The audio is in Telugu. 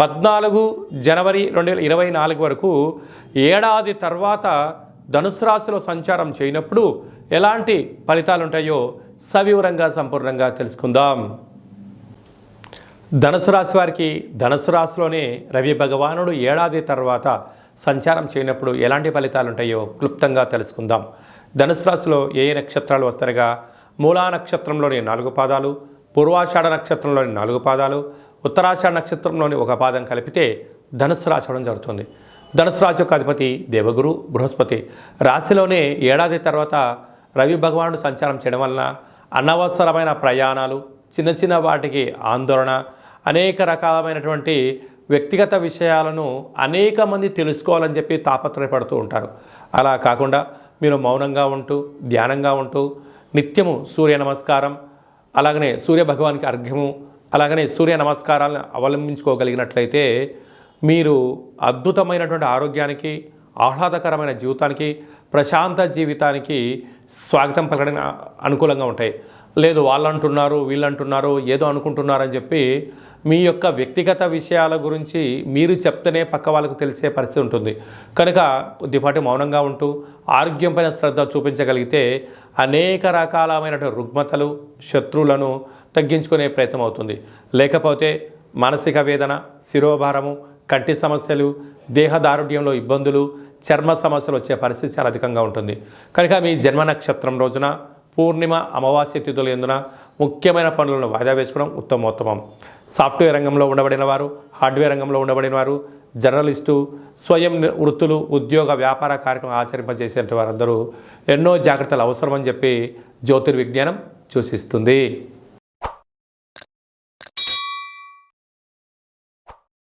పద్నాలుగు జనవరి రెండు వేల ఇరవై నాలుగు వరకు ఏడాది తర్వాత ధనుసు రాశిలో సంచారం చేయనప్పుడు ఎలాంటి ఫలితాలు ఉంటాయో సవివరంగా సంపూర్ణంగా తెలుసుకుందాం. ధనుసు రాశి వారికి ధనుసు రాశిలోనే రవి భగవానుడు ఏడాది తర్వాత సంచారం చేయనప్పుడు ఎలాంటి ఫలితాలు ఉంటాయో క్లుప్తంగా తెలుసుకుందాం. ధనుసు రాశిలో ఏ నక్షత్రాలు వస్తారుగా? మూలా నక్షత్రంలోని నాలుగు పాదాలు పూర్వాషాఢ నక్షత్రంలోని నాలుగు పాదాలు ఉత్తరాషాఢ నక్షత్రంలోని ఒక పాదం కలిపితే ధనుసు రాశి అవడం జరుగుతుంది. ధనుసు రాశి యొక్క అధిపతి దేవగురు బృహస్పతి. రాశిలోనే ఏడాది తర్వాత రవి భగవానుడు సంచారం చేయడం వలన అనవసరమైన ప్రయాణాలు చిన్న చిన్న వాటికి ఆందోళన అనేక రకాలమైనటువంటి వ్యక్తిగత విషయాలను అనేక మంది తెలుసుకోవాలని చెప్పి తాపత్రయపడుతూ ఉంటారు. అలా కాకుండా మీరు మౌనంగా ఉంటూ ధ్యానంగా ఉంటూ నిత్యము సూర్య నమస్కారం అలాగనే సూర్య భగవానికి అర్ఘ్యము అలాగనే సూర్య నమస్కారాలను అవలంబించుకోగలిగినట్లయితే మీరు అద్భుతమైనటువంటి ఆరోగ్యానికి ఆహ్లాదకరమైన జీవితానికి ప్రశాంత జీవితానికి స్వాగతం పలకడం అనుకూలంగా ఉంటాయి. లేదు వాళ్ళు అంటున్నారు వీళ్ళు అంటున్నారు ఏదో అనుకుంటున్నారని చెప్పి మీ యొక్క వ్యక్తిగత విషయాల గురించి మీరు చెప్తేనే పక్క వాళ్ళకు తెలిసే పరిస్థితి ఉంటుంది. కనుక కొద్దిపాటి మౌనంగా ఉంటూ ఆరోగ్యం పైన శ్రద్ధ చూపించగలిగితే అనేక రకాలమైనటువంటి రుగ్మతలు శత్రువులను తగ్గించుకునే ప్రయత్నం అవుతుంది. లేకపోతే మానసిక వేదన శిరోభారము కంటి సమస్యలు దేహదారుఢ్యంలో ఇబ్బందులు చర్మ సమస్యలు వచ్చే పరిస్థితి చాలా అధికంగా ఉంటుంది. కనుక మీ జన్మ నక్షత్రం రోజున పూర్ణిమ అమావాస్య తిథులు ఎందున ముఖ్యమైన పనులను వాయిదా వేసుకోవడం ఉత్తమోత్తమం. సాఫ్ట్వేర్ రంగంలో ఉండబడిన వారు హార్డ్వేర్ రంగంలో ఉండబడిన వారు జర్నలిస్టు స్వయం వృత్తులు ఉద్యోగ వ్యాపార కార్యక్రమం ఆచరింపజేసే వారందరూ ఎన్నో జాగ్రత్తలు అవసరమని చెప్పి జ్యోతిర్విజ్ఞానం సూచిస్తుంది.